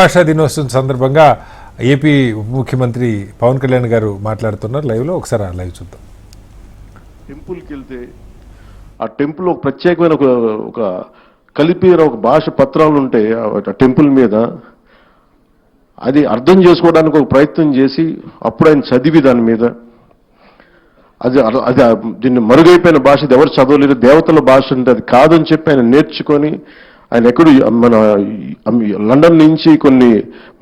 భాషా దినోత్సవం సందర్భంగా ఏపీ ఉప ముఖ్యమంత్రి పవన్ కళ్యాణ్ గారు మాట్లాడుతున్నారు లైవ్లో. ఒకసారి ఆ లైవ్ చూద్దాం. టెంపుల్కి వెళ్తే ఆ టెంపుల్ ఒక ప్రత్యేకమైన ఒక ఒక కలిపిన ఒక భాష పత్రాలు ఉంటాయి ఆ టెంపుల్ మీద అది అర్థం చేసుకోవడానికి ఒక ప్రయత్నం చేసి అప్పుడు ఆయన చదివి దాని మీద. అది అది దీన్ని మరుగైపోయిన భాష ఎవరు చదవలేరు. దేవతల భాష అంటే అది కాదని చెప్పి ఆయన నేర్చుకొని ఆయన ఎక్కడు మన లండన్ నుంచి కొన్ని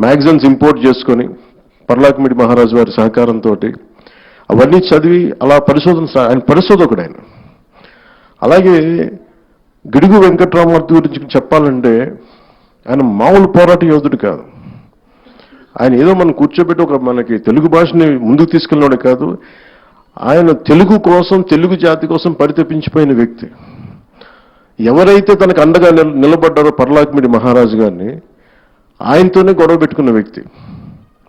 మ్యాగజైన్స్ ఇంపోర్ట్ చేసుకొని పర్లాకిమిడి మహారాజు వారి సహకారంతో అవన్నీ చదివి అలా పరిశోధన ఆయన పరిశోధకుడు ఆయన. అలాగే గిడుగు వెంకట్రామూర్తి గురించి చెప్పాలంటే ఆయన మామూలు పోరాట యోధుడు కాదు. ఆయన ఏదో మనం కూర్చోబెట్టి ఒక మనకి తెలుగు భాషని ముందుకు తీసుకెళ్ళినాడు కాదు. ఆయన తెలుగు కోసం తెలుగు జాతి కోసం పరితపించిపోయిన వ్యక్తి. ఎవరైతే తనకు అండగా నిల- నిలబడ్డారో పర్లాక్మిడి మహారాజు గారిని ఆయనతోనే గొడవ పెట్టుకున్న వ్యక్తి.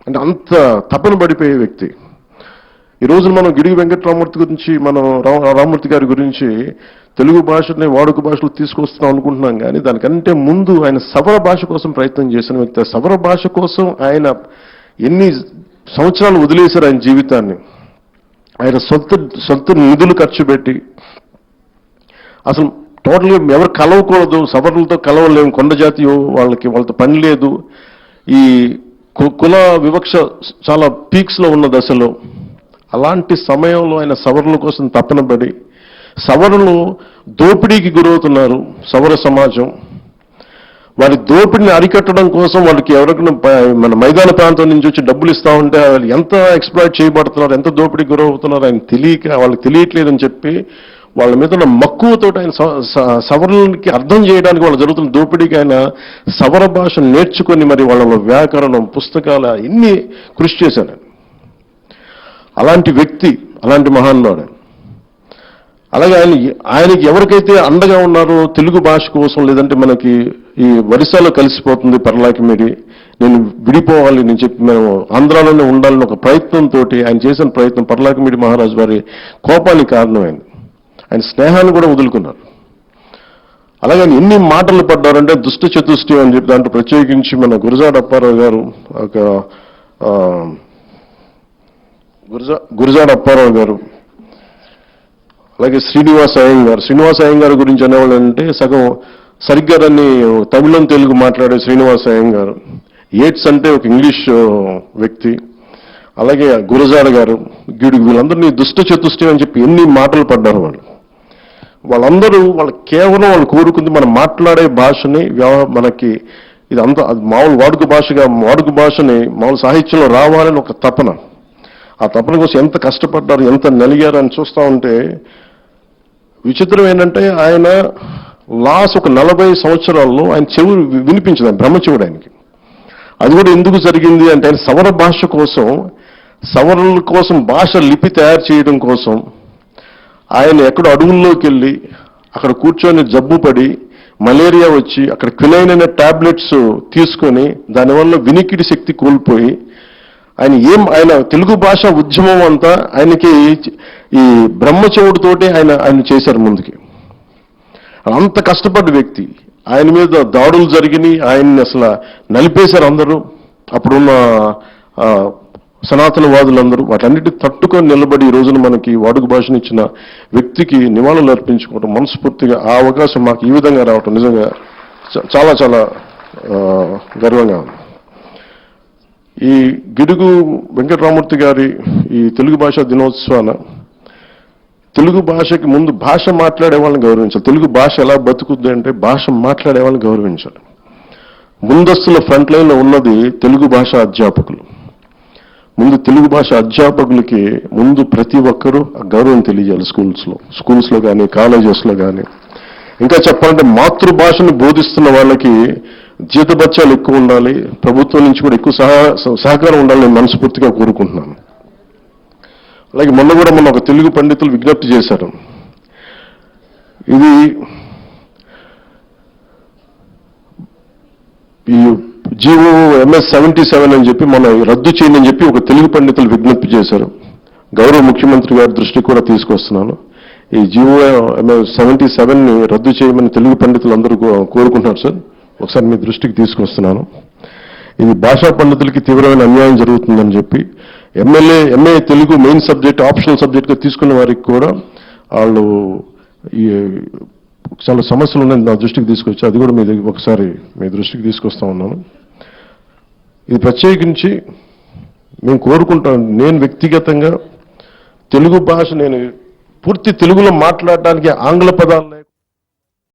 అంటే అంత తపన పడిపోయే వ్యక్తి. ఈ రోజు మనం గిడిగి వెంకటరామూర్తి గురించి మనం రామూర్తి గారి గురించి తెలుగు భాషని వాడుక భాషలో తీసుకొస్తున్నాం అనుకుంటున్నాం కానీ దానికంటే ముందు ఆయన సవర భాష కోసం ప్రయత్నం చేసిన వ్యక్తి. సవర భాష కోసం ఆయన ఎన్ని సంవత్సరాలు వదిలేశారు ఆయన జీవితాన్ని. ఆయన సొంత సొంత నిధులు ఖర్చు పెట్టి అసలు టోటల్గా ఎవరు కలవకూడదు సవర్ణులతో కలవలేము కొండ జాతి వాళ్ళకి వాళ్ళతో పని లేదు. ఈ కు- కుల వివక్ష చాలా పీక్స్లో ఉన్న దశలో అలాంటి సమయంలో ఆయన సవరణ కోసం తపన పడి సవరణలు దోపిడీకి గురవుతున్నారు సవర సమాజం. వారి దోపిడిని అరికట్టడం కోసం వాళ్ళకి ఎవరికైనా మన మైదాన ప్రాంతం నుంచి వచ్చి డబ్బులు ఇస్తా ఉంటే వాళ్ళు ఎంత ఎక్స్ప్లాయిట్ చేయబడుతున్నారు ఎంత దోపిడీకి గురవుతున్నారు ఆయన తెలియక వాళ్ళకి తెలియట్లేదని చెప్పి వాళ్ళ మీద ఉన్న మక్కువతో ఆయన సవరణకి స- అర్థం చేయడానికి వాళ్ళు జరుగుతున్న దోపిడీకి ఆయన సవర భాష నేర్చుకొని మరి వాళ్ళ వ్యాకరణం పుస్తకాల ఇన్ని కృషి చేశాను అలాంటి వ్యక్తి అలాంటి మహానుభావుడు అలాగే ఆయన ఆయనకి ఎవరికైతే అండగా ఉన్నారో తెలుగు భాష కోసం లేదంటే మనకి ఈ ఒరిస్సాలో కలిసిపోతుంది పర్లాకి మీరి నేను విడిపోవాలి నేను చెప్పి మేము ఆంధ్రాలోనే ఉండాలని ఒక ప్రయత్నంతో ఆయన చేసిన ప్రయత్నం పర్లాకిమిడి మహారాజు వారి కోపానికి కారణమైంది. ఆయన స్నేహాన్ని కూడా వదులుకున్నారు. అలాగే ఆయన ఎన్ని మాటలు పడ్డారంటే దుష్ట చతుష్టి అని చెప్పి దాంట్లో ప్రత్యేకించి మన గురజాడ అప్పారావు గారు ఒక గురజా గురజాడ అప్పారావు గారు అలాగే శ్రీనివాస అయ్యంగారు. శ్రీనివాస అయ్యంగారు గురించి అనేవాళ్ళు అంటే సగం సరిగ్గా దాన్ని తమిళం తెలుగు మాట్లాడే శ్రీనివాస అయ్యంగారు. ఏట్స్ అంటే ఒక ఇంగ్లీష్ వ్యక్తి. అలాగే గురజాడ గారు గిడుగు వీళ్ళందరినీ దుష్ట చతుష్టి అని చెప్పి ఎన్ని మాటలు పడ్డారు వాళ్ళు. వాళ్ళందరూ వాళ్ళ కేవలం వాళ్ళు కోరుకుంది మనం మాట్లాడే భాషని మనకి ఇది అంత అది మామూలు వాడుక భాషగా వాడుక భాషని మామూలు సాహిత్యంలో రావాలని ఒక తపన. ఆ తపన కోసం ఎంత కష్టపడ్డారు ఎంత నలిగారు అని చూస్తా ఉంటే విచిత్రం ఏంటంటే ఆయన లాస్ట్ ఒక నలభై సంవత్సరాల్లో ఆయన చెవు వినిపించింది ఆయన బ్రహ్మచెవుడు ఆయనకి. అది కూడా ఎందుకు జరిగింది అంటే ఆయన సవర భాష కోసం సవరణల కోసం భాష లిపి తయారు చేయడం కోసం ఆయన ఎక్కడో అడవుల్లోకి వెళ్ళి అక్కడ కూర్చొని జబ్బు పడి మలేరియా వచ్చి అక్కడ క్వినైన్ అనే టాబ్లెట్స్ తీసుకొని దానివల్ల వినికిడి శక్తి కోల్పోయి ఆయన ఏం ఆయన తెలుగు భాష ఉద్యమం అంతా ఆయనకి ఈ బ్రహ్మచవుడితోటి ఆయన ఆయన చేశారు ముందుకి. అంత కష్టపడ్డ వ్యక్తి. ఆయన మీద దాడులు జరిగినాయి. ఆయన్ని అసలు నలిపేశారు అందరూ. అప్పుడున్న సనాతనవాదులందరూ వాటన్నిటి తట్టుకొని నిలబడి ఈ రోజున మనకి వాడుక భాషను ఇచ్చిన వ్యక్తికి నివాళులు అర్పించుకోవడం మనస్ఫూర్తిగా ఆ అవకాశం మాకు ఈ విధంగా రావటం నిజంగా చ- చాలా చాలా గర్వంగా ఉంది. ఈ గిడుగు వెంకటరామూర్తి గారి ఈ తెలుగు భాషా దినోత్సవాన తెలుగు భాషకి ముందు భాష మాట్లాడే వాళ్ళని గౌరవించాలి. తెలుగు భాష ఎలా బతుకుద్ది అంటే భాష మాట్లాడే వాళ్ళని గౌరవించాలి. ముందస్తుల ఫ్రంట్ లైన్లో ఉన్నది తెలుగు భాష అధ్యాపకులు. ముందు తెలుగు భాష అధ్యాపకులకి ముందు ప్రతి ఒక్కరూ గౌరవం తెలియజేయాలి స్కూల్స్లో. స్కూల్స్లో కానీ కాలేజెస్లో కానీ ఇంకా చెప్పాలంటే మాతృభాషను బోధిస్తున్న వాళ్ళకి జీతభత్యాలు ఎక్కువ ఉండాలి. ప్రభుత్వం నుంచి కూడా ఎక్కువ సహ సహకారం ఉండాలని నేను మనస్ఫూర్తిగా కోరుకుంటున్నాను. అలాగే మొన్న కూడా మొన్న ఒక తెలుగు పండితులు విజ్ఞప్తి చేశారు. ఇది ఈ జీవో ఎంఎస్ సెవెంటీ సెవెన్ అని చెప్పి మనం రద్దు చేయండి చెప్పి ఒక తెలుగు పండితులు విజ్ఞప్తి చేశారు. గౌరవ ముఖ్యమంత్రి గారి దృష్టికి కూడా తీసుకొస్తున్నాను. ఈ జీవో ఎంఎస్ సెవెంటీ సెవెన్ని రద్దు చేయమని తెలుగు పండితులు అందరూ కోరుకుంటున్నారు సార్. ఒకసారి మీ దృష్టికి తీసుకొస్తున్నాను. ఇది భాషా పండితులకి తీవ్రమైన అన్యాయం జరుగుతుందని చెప్పి MLA MA Telugu main subject optional సబ్జెక్ట్గా తీసుకున్న వారికి కూడా వాళ్ళు ఈ చాలా సమస్యలు ఉన్నాయి నా దృష్టికి తీసుకొచ్చి అది కూడా మీ దగ్గర ఒకసారి మీ దృష్టికి తీసుకొస్తా ఉన్నాను. ఇది ప్రత్యేకించి మేము కోరుకుంటాం నేను వ్యక్తిగతంగా తెలుగు భాష నేను పూర్తి తెలుగులో మాట్లాడడానికి ఆంగ్ల పదాలు